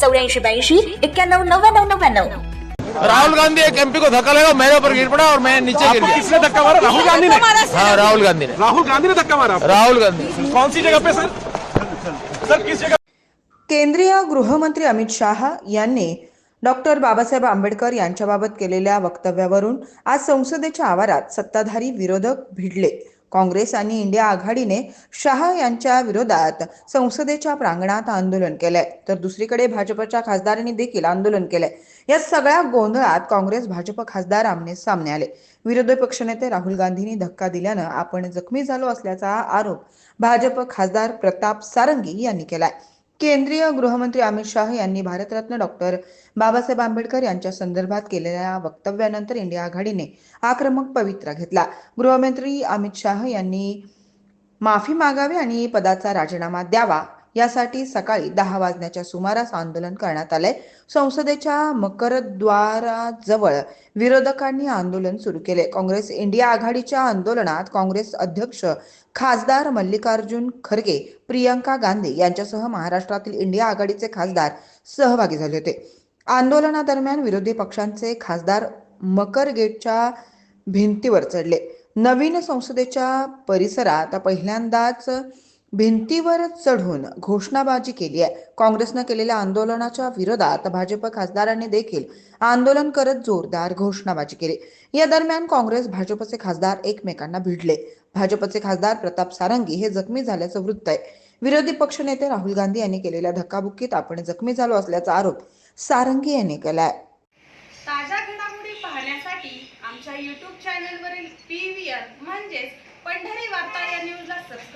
चौऱ्याऐंशी ब्याऐंशी एक्क्याण्णव नव्याण्णव नव्याण्णव. राहुल गांधी एक एमपी को धक्का लगा मेरे ऊपर गिर पड़ा और मैं नीचे गिर आपको गया। किसने धक्का मारा? राहुल गांधी ने। हाँ राहुल गांधी ने। राहुल गांधी ने धक्का मारा? राहुल गांधी। कौन सी जगह पे सर? सर किस जगह? केंद्रीय गृहमंत्री अमित शाह यांनी डॉक्टर बाबासाहेब आंबेडकर यांच्याबाबत केलेल्या वक्तव्यावरून आज संसदेच्या आवारात सत्ताधारी विरोधक भिडले. काँग्रेस आणि इंडिया आघाडीने शाह यांच्या विरोधात संसदेच्या प्रांगणात आंदोलन केलंय. तर दुसरीकडे भाजपच्या खासदारांनी देखील आंदोलन केलंय. या सगळ्या गोंधळात काँग्रेस भाजप खासदार आमने सामने आले. विरोधी पक्षनेते राहुल गांधींनी धक्का दिल्यानं आपण जखमी झालो असल्याचा आरोप भाजप खासदार प्रताप सारंगी यांनी केलाय. केंद्रीय गृहमंत्री अमित शाह यांनी भारतरत्न डॉक्टर बाबासाहेब आंबेडकर यांच्या संदर्भात केलेल्या वक्तव्यानंतर इंडिया आघाडीने आक्रमक पवित्रा घेतला. गृहमंत्री अमित शाह यांनी माफी मागावी आणि पदाचा राजीनामा द्यावा. यासाठी सकाळी दहा वाजण्याच्या सुमारास आंदोलन करण्यात आलंय. संसदेच्या मकरद्वाराजवळ विरोधकांनी आंदोलन सुरू केले. काँग्रेस इंडिया आघाडीच्या आंदोलनात काँग्रेस अध्यक्ष खासदार मल्लिकार्जुन खरगे प्रियंका गांधी यांच्यासह महाराष्ट्रातील इंडिया आघाडीचे खासदार सहभागी झाले होते. आंदोलनादरम्यान विरोधी पक्षांचे खासदार मकर गेटच्या भिंतीवर चढले. नवीन संसदेच्या परिसरात पहिल्यांदाच भिंतीवरच चढून घोषणाबाजी केली आहे. काँग्रेसनं केलेल्या आंदोलनाच्या विरोधात भाजप खासदारांनी देखील आंदोलन करत जोरदार घोषणाबाजी केली. या दरम्यान काँग्रेस भाजपचे खासदार एकमेकांना भिडले. भाजपचे खासदार प्रताप सारंगी हे जखमी झाल्याचं वृत्त आहे. विरोधी पक्षनेते राहुल गांधी यांनी केलेल्या धक्काबुक्कीत आपण जखमी झालो असल्याचा आरोप सारंगी यांनी केलाय. ताज्या घडामोडी पाहण्यासाठी आमच्या युट्यूब चॅनलवरील पी म्हणजेच पंढरी वार्ता या न्यूजला सबस्क्राईब